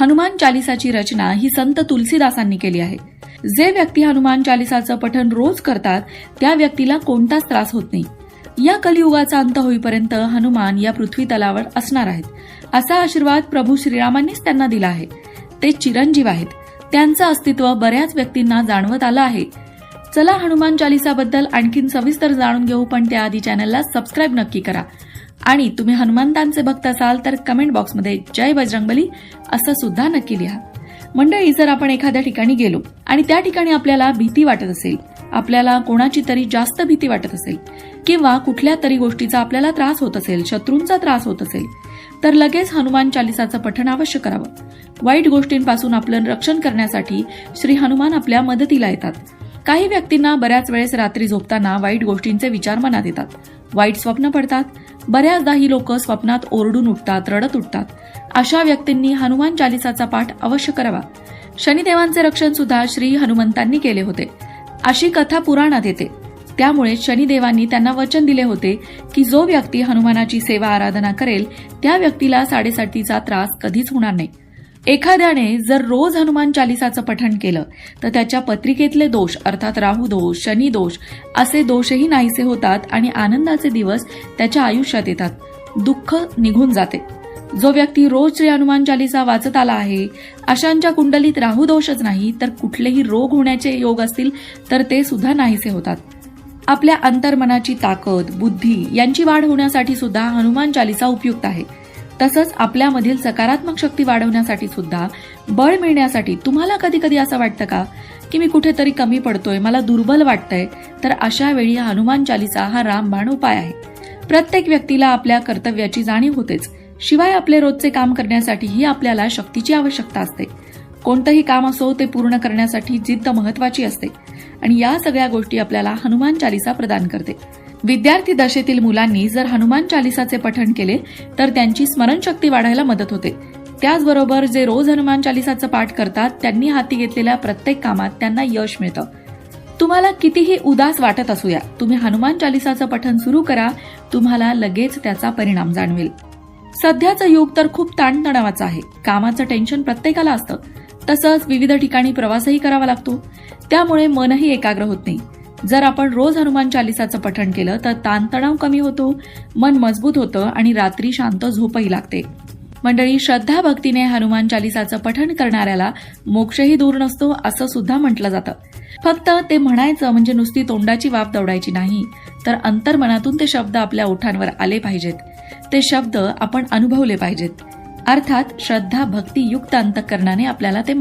हनुमान चालिसाची रचना ही संत तुलसीदासांनी केली आहे. जे व्यक्ती हनुमान चालिसाचं पठण रोज करतात त्या व्यक्तीला कोणताच त्रास होत नाही. या कलियुगाचा अंत होईपर्यंत हनुमान या पृथ्वी तलावर असणार आहेत. असा आशीर्वाद प्रभू श्रीरामांनीच त्यांना दिला आहे. ते चिरंजीव आहेत. त्यांचं अस्तित्व बऱ्याच व्यक्तींना जाणवत आलं आहे. चला हनुमान चालिसाबद्दल आणखीन सविस्तर जाणून घेऊ पण त्याआधी चॅनलला सबस्क्राईब नक्की करा. आणि तुम्ही हनुमंतांचे भक्त असाल तर कमेंट बॉक्समध्ये जय बजरंगबली असं सुद्धा नक्की लिहा. मंडळी जर आपण एखाद्या ठिकाणी गेलो आणि त्या ठिकाणी आपल्याला भीती वाटत असेल आपल्याला कोणाची तरी जास्त भीती वाटत असेल किंवा कुठल्या तरी गोष्टीचा आपल्याला त्रास होत असेल शत्रूंचा त्रास होत असेल तर लगेच हनुमान चालिसाचं पठण अवश्य करावं. वाईट गोष्टींपासून आपलं रक्षण करण्यासाठी श्री हनुमान आपल्या मदतीला येतात. काही व्यक्तींना बऱ्याच वेळेस रात्री झोपताना वाईट गोष्टींचे विचार मनात येतात. वाईट स्वप्न पडतात. बऱ्याचदा ही लोक स्वप्नात ओरडून उठतात रडत उठतात. अशा व्यक्तींनी हनुमान चालिसाचा पाठ अवश्य करावा. शनिदेवांचे रक्षण सुद्धा श्री हनुमंतांनी केले होते. अशी कथा पुराणात येते. त्यामुळे शनिदेवांनी त्यांना वचन दिले होते की जो व्यक्ती हनुमानाची सेवा आराधना करेल त्या व्यक्तीला साडेसातीचा त्रास कधीच होणार नाही. एखाद्याने जर रोज हनुमान चालिसाचं पठण केलं तर त्याच्या पत्रिकेतले दोष अर्थात राहू दोष शनी दोष असे दोषही नाहीसे होतात आणि आनंदाचे दिवस त्याच्या आयुष्यात येतात. दुःख निघून जाते. जो व्यक्ती रोज श्री हनुमान चालिसा वाचत आला आहे अशांच्या कुंडलीत राहू दोषच नाही तर कुठलेही रोग होण्याचे योग असतील तर ते सुद्धा नाहीसे होतात. आपल्या अंतर्मनाची ताकद बुद्धी यांची वाढ होण्यासाठी सुद्धा हनुमान चालिसा उपयुक्त आहे. तसंच आपल्यामधील सकारात्मक शक्ती वाढवण्यासाठी सुद्धा बळ मिळण्यासाठी तुम्हाला कधी कधी असं वाटतं का? की मी कुठेतरी कमी पडतोय मला दुर्बल वाटतंय तर अशा वेळी हनुमान चालिसा हा रामबाण उपाय आहे. प्रत्येक व्यक्तीला आपल्या कर्तव्याची जाणीव होतेच. शिवाय आपले रोजचे काम करण्यासाठीही आपल्याला शक्तीची आवश्यकता असते. कोणतंही काम असो ते पूर्ण करण्यासाठी जिद्द महत्वाची असते. आणि या सगळ्या गोष्टी आपल्याला हनुमान चालिसा प्रदान करते. विद्यार्थी दशेतील मुलांनी जर हनुमान चालिसाचे पठण केले तर त्यांची स्मरणशक्ती वाढायला मदत होते. त्याचबरोबर जे रोज हनुमान चालिसाचं पाठ करतात त्यांनी हाती घेतलेल्या प्रत्येक कामात त्यांना यश मिळतं. तुम्हाला कितीही उदास वाटत असूया तुम्ही हनुमान चालिसाचं पठण सुरू करा तुम्हाला लगेच त्याचा परिणाम जाणवेल. सध्याचं युग तर खूप ताणतणावाचं आहे. कामाचं टेन्शन प्रत्येकाला असतं. तसंच विविध ठिकाणी प्रवासही करावा लागतो. त्यामुळे मनही एकाग्र होत नाही. जर आपण रोज हनुमान चालिसाचं पठण केलं तर ताणतणाव कमी होतो मन मजबूत होतं आणि रात्री शांत झोपही लागते. मंडळी श्रद्धा भक्तीने हनुमान चालिसाचं पठण करणाऱ्याला मोक्षही दूर नसतो असं सुद्धा म्हटलं जातं. फक्त ते म्हणायचं म्हणजे नुसती तोंडाची वाफ दौडायची नाही तर अंतर्मनातून ते शब्द आपल्या ओठांवर आले पाहिजेत. ते शब्द आपण अनुभवले पाहिजेत. अर्थात श्रद्धा भक्ती युक्त अंतकरणाने आपल्याला ते